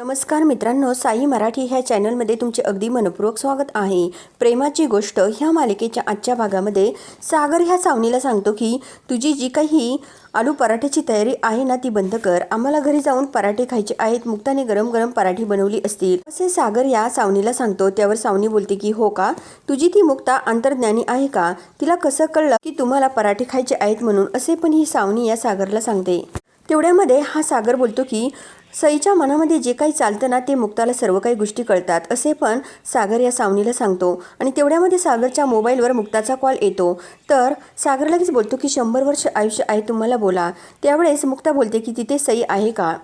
नमस्कार मित्रांनो साई मराठी ह्या चॅनलमध्ये तुमचे अगदी मनपूर्वक स्वागत आहे. प्रेमाची गोष्ट ह्या मालिकेच्या आजच्या भागामध्ये सागर ह्या सावनीला सांगतो की तुझी जी काही आलू पराठ्याची तयारी आहे ना ती बंद कर. आम्हाला घरी जाऊन पराठे खायचे आहेत. मुक्ताने गरम गरम पराठी बनवली असतील. असे सागर या सावनीला सांगतो. त्यावर सावनी बोलते की हो का? तुझी ती मुक्ता अंतर्ज्ञानी आहे का? तिला कसं कळलं की तुम्हाला पराठे खायचे आहेत म्हणून? असे पण ही सावनी या सागरला सांगते. तेवढ्यामध्ये हा सागर बोलतो की सईच्या मनामध्ये जे काही चालतं ना ते मुक्ताला सर्व काही गोष्टी कळतात असे पण सागर या सावनीला सांगतो. आणि तेवढ्यामध्ये सागरच्या मोबाईलवर मुक्ताचा कॉल येतो. तर सागर लगेच बोलतो की शंभर वर्ष आयुष्य आहे तुम्हाला बोला. त्यावेळेस मुक्ता बोलते की तिथे सई आहे का?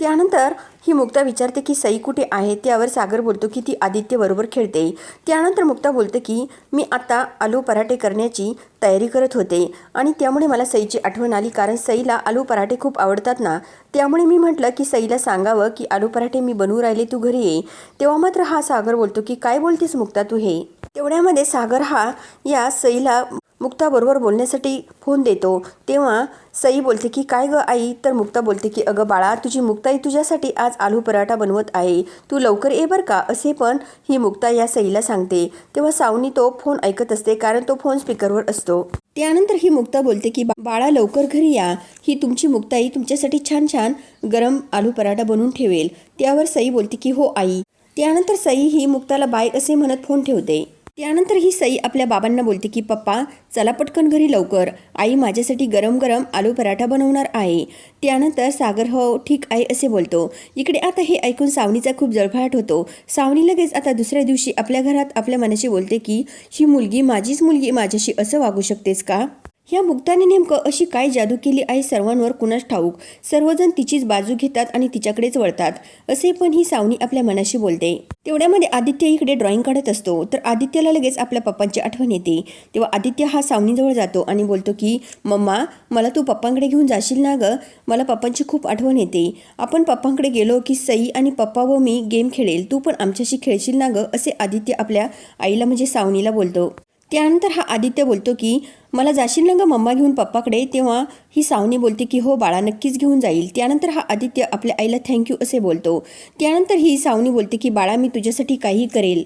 त्यानंतर ही मुक्ता विचारते की सई कुठे आहे? त्यावर सागर बोलतो की ती आदित्यबरोबर खेळते. त्यानंतर मुक्ता बोलते की मी आता आलू पराठे करण्याची तयारी करत होते आणि त्यामुळे मला सईची आठवण आली कारण सईला आलू पराठे खूप आवडतात ना. त्यामुळे मी म्हटलं की सईला सांगावं की आलू पराठे मी बनवू राहिले तू घरी ये. तेव्हा मात्र हा सागर बोलतो की काय बोलतेस मुक्ता तू हे? तेवढ्यामध्ये सागर हा या सईला मुक्ताबरोबर बोलण्यासाठी फोन देतो. तेव्हा सई बोलते की काय गं आई? तर मुक्ता बोलते की अगं बाळा तुझी मुक्ताई तुझ्यासाठी आज आलू पराठा बनवत आहे. तू लवकर ये बरं का. असे पण ही मुक्ता या सईला सांगते. तेव्हा सावनी तो फोन ऐकत असते कारण तो फोन स्पीकरवर असतो. त्यानंतर ही मुक्ता बोलते की बाळा लवकर घरी या. ही तुमची मुक्ताई तुमच्यासाठी छान छान गरम आलू पराठा बनवून ठेवेल. त्यावर सई बोलते की हो आई. त्यानंतर सई ही मुक्ताला बाय असे म्हणत फोन ठेवते. त्यानंतर ही सई आपल्या बाबांना बोलते की पप्पा चला पटकन घरी लवकर. आई माझ्यासाठी गरम गरम आलू पराठा बनवणार आहे. त्यानंतर सागर हो ठीक आहे असे बोलतो. इकडे आता हे ऐकून सावनीचा खूप जळफळाट होतो. सावनी लगेच आता दुसऱ्या दिवशी आपल्या घरात आपल्या मनाशी बोलते की ही मुलगी माझीच मुलगी माझ्याशी असं वागू शकतेस का? ह्या मुक्ताने नेमकं अशी काय जादू केली आहे सर्वांवर कुणास ठाऊक? सर्वजण तिचीच बाजू घेतात आणि तिच्याकडेच वळतात असे पण ही सावनी आपल्या मनाशी बोलते. तेवढ्यामध्ये आदित्य इकडे ड्रॉइंग काढत असतो. तर आदित्यला लगेच आपल्या पप्पांची आठवण येते. तेव्हा आदित्य हा सावनीजवळ जातो आणि बोलतो की मम्मा मला तू पप्पांकडे घेऊन जाशील ना गं? मला पप्पांची खूप आठवण येते. आपण पप्पांकडे गेलो की सई आणि पप्पा व मी गेम खेळेल. तू पण आमच्याशी खेळशील ना गं? असे आदित्य आपल्या आईला म्हणजे सावनीला बोलतो. त्यानंतर हा आदित्य बोलतो की मला जाशील ना मम्मा घेऊन पप्पाकडे? तेव्हा ही सावनी बोलते की हो बाळा नक्कीच घेऊन जाईल. त्यानंतर हा आदित्य आपल्या आईला थँक्यू असे बोलतो. त्यानंतर ही सावनी बोलते की बाळा मी तुझ्यासाठी काही करेल.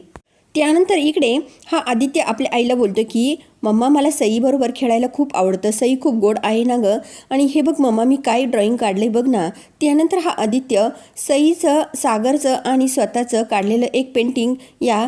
त्यानंतर इकडे हा आदित्य आपल्या आईला बोलतो की मम्मा मला सईबरोबर खेळायला खूप आवडतं. सई खूप गोड आहे ना गं? आणि हे बघ मम्मा मी काय ड्रॉइंग काढले बघ ना? त्यानंतर हा आदित्य सईचं सागरचं आणि स्वतःचं काढलेलं एक पेंटिंग या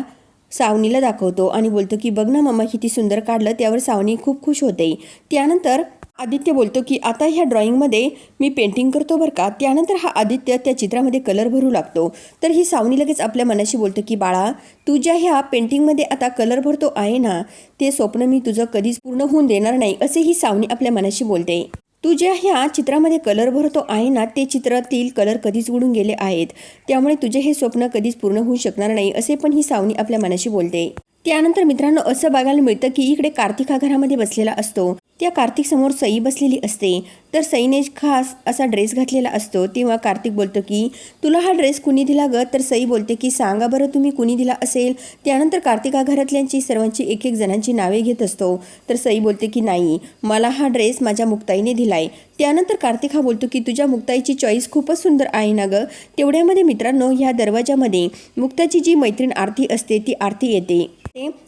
सावनीला दाखवतो आणि बोलतो की बघ ना मम्मा किती सुंदर काढलं त्यावर सावनी खूप खुश होते. त्यानंतर आदित्य बोलतो की आता ह्या ड्रॉइंगमध्ये मी पेंटिंग करतो बरं का? त्यानंतर हा आदित्य त्या चित्रामध्ये कलर भरू लागतो. तर ही सावनी लगेच आपल्या मनाशी बोलतो की बाळा तुझ्या ह्या पेंटिंगमध्ये आता कलर भरतो आहे ना ते स्वप्न मी तुझं कधीच पूर्ण होऊन देणार नाही असे ही सावनी आपल्या मनाशी बोलते. तू ज्या ह्या चित्रामध्ये कलर भरतो आहे ना ते चित्रातील कलर कधीच उडून गेले आहेत. त्यामुळे तुझे हे स्वप्न कधीच पूर्ण होऊ शकणार नाही असे पण ही सावनी आपल्या मनाशी बोलते. त्यानंतर मित्रांनो असं बघायला मिळतं की इकडे कार्तिक हा घरामध्ये बसलेला असतो. त्या कार्तिक समोर सई बसलेली असते. तर सईने खास असा ड्रेस घातलेला असतो. तेव्हा कार्तिक बोलतो की तुला हा ड्रेस कुणी दिला ग? तर सई बोलते की सांगा बरं तुम्ही कुणी दिला असेल? त्यानंतर कार्तिक हा घरातल्यांची सर्वांची एक एक जणांची नावे घेत असतो. तर सई बोलते की नाही मला हा ड्रेस माझ्या मुक्ताईने दिलाय. त्यानंतर कार्तिक हा बोलतो की तुझ्या मुक्ताईची चॉईस खूपच सुंदर आहे ना गं? तेवढ्यामध्ये मित्रांनो ह्या दरवाजामध्ये मुक्ताची जी मैत्रीण आरती असते ती आरती येते.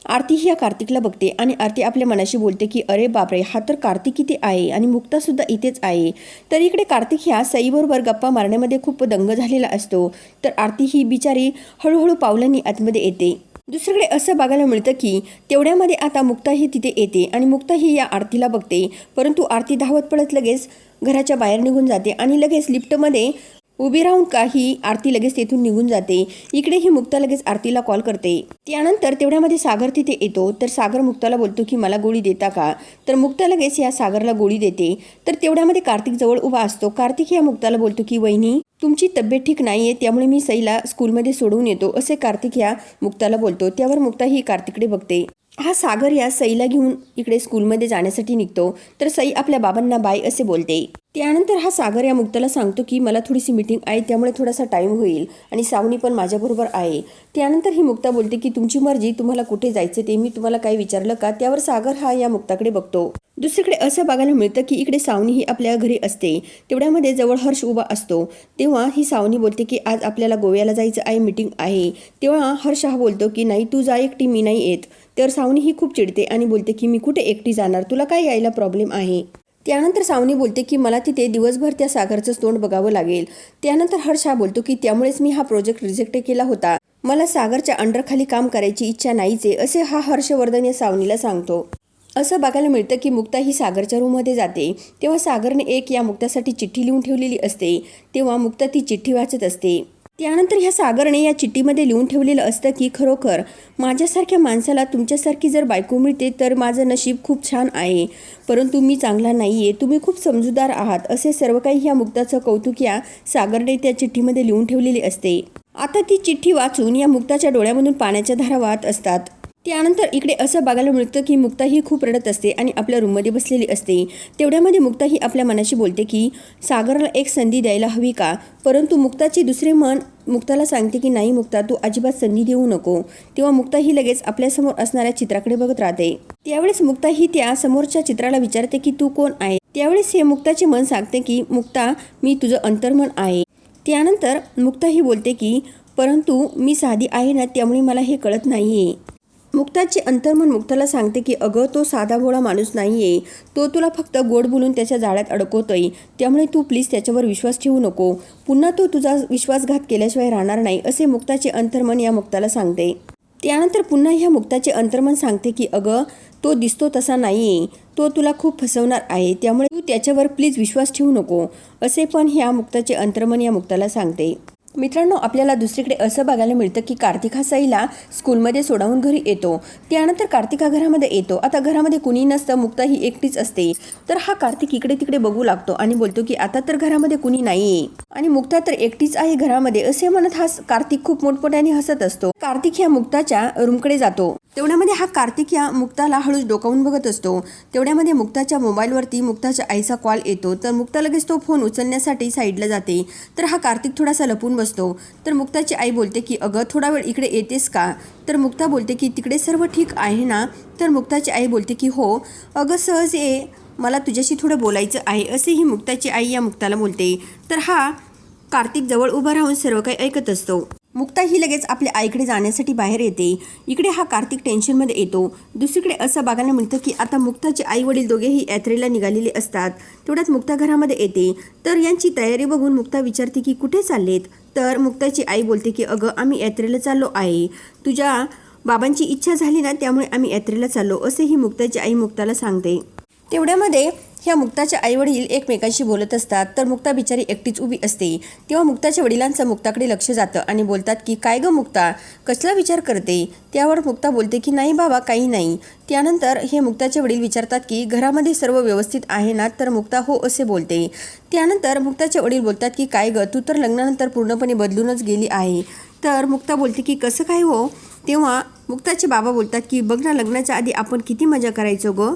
आरती ही या कार्तिकला बघते आणि आरती आपल्या मनाशी बोलते की अरे बापरे हा तर कार्तिक इथे आहे आणि मुक्तासुद्धा इथेच आहे. तर इकडे कार्तिक ह्या सईबरोबर गप्पा मारण्यामध्ये खूप दंग झालेला असतो. तर आरती ही बिचारी हळूहळू पावलांनी आतमध्ये येते. दुसरीकडे असं बघायला मिळतं की तेवढ्यामध्ये आता मुक्ता ही तिथे येते आणि मुक्ता ही या आरतीला बघते. परंतु आरती धावत पडत लगेच घराच्या बाहेर निघून जाते आणि लगेच लिफ्टमध्ये उभी राहून काही आरती लगेच तेथून निघून जाते. इकडे ही मुक्ता लगेच आरतीला कॉल करते. त्यानंतर तेवढ्यामध्ये सागर तिथे येतो. तर सागर मुक्ताला बोलतो की मला गोळी देता का? तर मुक्ता लगेच या सागरला गोळी देते. तर तेवढ्यामध्ये कार्तिक जवळ उभा असतो. कार्तिक या मुक्ताला बोलतो की वहिनी तुमची तब्येत ठीक नाही आहे त्यामुळे मी सईला स्कूलमध्ये सोडवून येतो. असे कार्तिक या मुक्ताला बोलतो. त्यावर मुक्ता ही कार्तिकडे बघते. हा सागर या सईला घेऊन इकडे स्कूलमध्ये जाण्यासाठी निघतो. तर सई आपल्या बाबांना बाय असे बोलते. त्यानंतर हा सागर या मुक्ताला सांगतो की मला थोडीशी मीटिंग आहे त्यामुळे थोडासा टाईम होईल आणि सावनी पण माझ्याबरोबर आहे. त्यानंतर ही मुक्ता बोलते की तुमची मर्जी तुम्हाला कुठे जायचं ते मी तुम्हाला काही विचारलं का? त्यावर सागर हा या मुक्ताकडे बघतो. दुसरीकडे असं बघायला मिळतं की इकडे सावनी ही आपल्या घरी असते. तेवढ्यामध्ये जवळ हर्ष उभा असतो. तेव्हा ही सावनी बोलते की आज आपल्याला गोव्याला जायचं आहे मीटिंग आहे. तेव्हा हर्ष हा बोलतो की नाही तू जा एकटी मी नाही येत. तर सावनी ही खूप चिडते आणि बोलते की मी कुठे एकटी जाणार? तुला काय यायला प्रॉब्लेम आहे? त्यानंतर सावनी बोलते की मला तिथे दिवसभर त्या सागरचं तोंड बघावं लागेल. त्यानंतर हर्ष हा बोलतो की त्यामुळेच मी हा प्रोजेक्ट रिजेक्ट केला होता. मला सागरच्या अंडरखाली काम करायची इच्छा नाहीचे असे हा हर्षवर्धन या सावनीला सांगतो. असं बघायला मिळतं की मुक्ता ही सागरच्या रूममध्ये जाते. तेव्हा सागरने एक या मुक्तासाठी चिठ्ठी लिहून ठेवलेली असते. तेव्हा मुक्ता ती चिठ्ठी वाचत असते. त्यानंतर ह्या सागरने या चिठ्ठीमध्ये लिहून ठेवलेलं असतं की खरोखर माझ्यासारख्या माणसाला तुमच्यासारखी जर बायको मिळते तर माझं नशीब खूप छान आहे. परंतु मी चांगला नाही आहे तुम्ही खूप समजूदार आहात. असे सर्व काही ह्या मुक्ताचं कौतुक या सागरने त्या चिठ्ठीमध्ये लिहून ठेवलेले असते. आता ती चिठ्ठी वाचून या मुक्ताच्या डोळ्यामधून पाण्याच्या धारा वाहत असतात. त्यानंतर इकडे असं बघायला मिळतं की मुक्ता ही खूप रडत असते आणि आपल्या रूममध्ये बसलेली असते. तेवढ्यामध्ये मुक्ता ही आपल्या मनाशी बोलते की सागरला एक संधी द्यायला हवी का? परंतु मुक्ताचे दुसरे मन मुक्ताला सांगते की नाही मुक्ता तू अजिबात संधी देऊ नको. तेव्हा मुक्ता ही लगेच आपल्यासमोर असणाऱ्या चित्राकडे बघत राहते. त्यावेळेस मुक्ता ही त्या समोरच्या चित्राला विचारते की तू कोण आहे? त्यावेळेस हे मुक्ताचे मन सांगते की मुक्ता मी तुझं अंतर्मन आहे. त्यानंतर मुक्ता ही बोलते की परंतु मी साधी आहे ना त्यामुळे मला हे कळत नाहीये. मुक्ताचे अंतर्मन मुक्ताला सांगते की अगं तो साधा भोळा माणूस नाही आहे तो तुला फक्त गोड बोलून त्याच्या जाळ्यात अडकवतोय. त्यामुळे तू प्लीज त्याच्यावर विश्वास ठेवू नको. पुन्हा तो तुझा विश्वासघात केल्याशिवाय राहणार नाही असे मुक्ताचे अंतर्मन या मुक्ताला सांगते. त्यानंतर पुन्हा ह्या मुक्ताचे अंतर्मन सांगते की अगं तो दिसतो तसा नाही आहे तो तुला खूप फसवणार आहे. त्यामुळे तू त्याच्यावर प्लीज विश्वास ठेवू नको असे पण ह्या मुक्ताचे अंतर्मन या मुक्ताला सांगते. मित्रांनो आपल्याला दुसरीकडे असं बघायला मिळतं की कार्तिक हा साईला स्कूलमध्ये सोडावून घरी येतो. त्यानंतर कार्तिक हा घरामध्ये येतो. आता घरामध्ये कुणी नसतं मुक्ता ही एकटीच असते. तर हा कार्तिक इकडे तिकडे बघू लागतो आणि बोलतो की आता तर घरामध्ये कुणी नाहीये. आणि मुक्ता तर एकटीच आहे घरामध्ये असे म्हणत हा कार्तिक खूप मोठमोठ्याने हसत असतो. कार्तिक ह्या मुक्ताच्या रूमकडे जातो. तेवढ्यामध्ये हा कार्तिक या मुक्ताला हळूच डोकावून बघत असतो. तेवढ्यामध्ये मुक्ताच्या मोबाईलवरती मुक्ताच्या आईचा कॉल येतो. तर मुक्ता लगेच तो फोन उचलण्यासाठी साईडला जाते. तर हा कार्तिक थोडासा लपून बसतो. तर मुक्ताची आई बोलते की अगं थोडा वेळ इकडे येतेस का? तर मुक्ता बोलते की तिकडे सर्व ठीक आहे ना? तर मुक्ताची आई बोलते की हो. अगं सहज ये. मला तुझ्याशी थोडं बोलायचं आहे असे ही मुक्ताची आई या मुक्ताला बोलते. तर हा कार्तिक जवळ उभा राहून सर्व काही ऐकत असतो. मुक्ता ही लगेच आपल्या आईकडे जाण्यासाठी बाहेर येते. इकडे हा कार्तिक टेन्शनमध्ये येतो. दुसरीकडे असं बघायला मिळतं की आता मुक्ताचे आई वडील दोघेही यात्रेला निघालेले असतात. तेवढ्यात मुक्ता घरामध्ये येते. तर यांची तयारी बघून मुक्ता विचारते की कुठे चाललेत? तर मुक्ताची आई बोलते की अगं आम्ही यात्रेला चाललो आहे. तुझ्या बाबांची इच्छा झाली ना त्यामुळे आम्ही यात्रेला चाललो असेही मुक्ताची आई मुक्ताला सांगते. तेवढ्यामध्ये ह्या मुक्ताचे आईवडील एकमेकांशी बोलत असतात तर मुक्ता बिचारी एकटीच उभी असते. तेव्हा मुक्ताच्या वडिलांचं मुक्ताकडे लक्ष जातं आणि बोलतात की काय ग मुक्ता? कसला विचार करते? त्यावर मुक्ता बोलते की नाही बाबा काही नाही. त्यानंतर हे मुक्ताचे वडील विचारतात की घरामध्ये सर्व व्यवस्थित आहे ना? तर मुक्ता हो असे बोलते. त्यानंतर मुक्ताचे वडील बोलतात की काय ग? तू तर लग्नानंतर पूर्णपणे बदलूनच गेली आहे. तर मुक्ता बोलते की कसं काय हो? तेव्हा मुक्ताचे बाबा बोलतात की बघ ना लग्नाच्या आधी आपण किती मजा करायचो गं.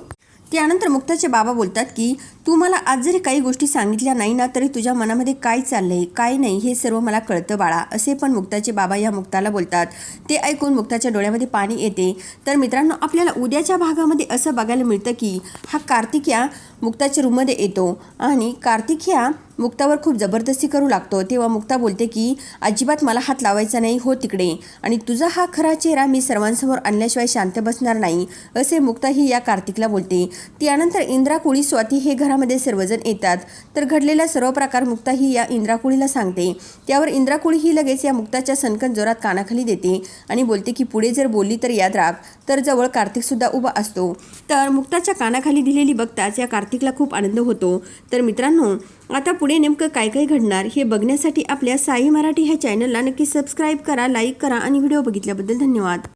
त्यानंतर मुक्ताचे बाबा बोलतात की तू मला आज जरी काही गोष्टी सांगितल्या नाही ना तरी तुझ्या मनामध्ये काय चाललंय काय नाही हे सर्व मला कळतं बाळा. असे पण मुक्ताचे बाबा या मुक्ताला बोलतात. ते ऐकून मुक्ताच्या डोळ्यामध्ये पाणी येते. तर मित्रांनो आपल्याला उद्याच्या भागामध्ये असं बघायला मिळतं की हा कार्तिक या मुक्ताच्या रूममध्ये येतो आणि कार्तिक ह्या मुक्तावर खूप जबरदस्ती करू लागतो. तेव्हा मुक्ता बोलते की अजिबात मला हात लावायचा नाही हो तिकडे. आणि तुझा हा खरा चेहरा मी सर्वांसमोर आणल्याशिवाय शांत बसणार नाही असे मुक्ता ही या कार्तिकला बोलते. त्यानंतर इंद्रा कुळी स्वाती हे घरामध्ये सर्वजण येतात. तर घडलेला सर्व प्रकार मुक्ता ही या इंद्राकुळीला सांगते. त्यावर इंद्राकुळी ही लगेच या मुक्ताच्या सनकन जोरात कानाखाली देते आणि बोलते की पुढे जर बोलली तर याद राख तर जवळ कार्तिकसुद्धा उभा असतो. तर मुक्ताच्या कानाखाली दिलेली बघताच या कार्तिकला खूप आनंद होतो. तर मित्रांनो आता पुढे नेमकं काय काय घडणार हे बघण्यासाठी आपल्या साई मराठी ह्या चॅनलला नक्की सबस्क्राईब करा लाईक करा आणि व्हिडिओ बघितल्याबद्दल धन्यवाद.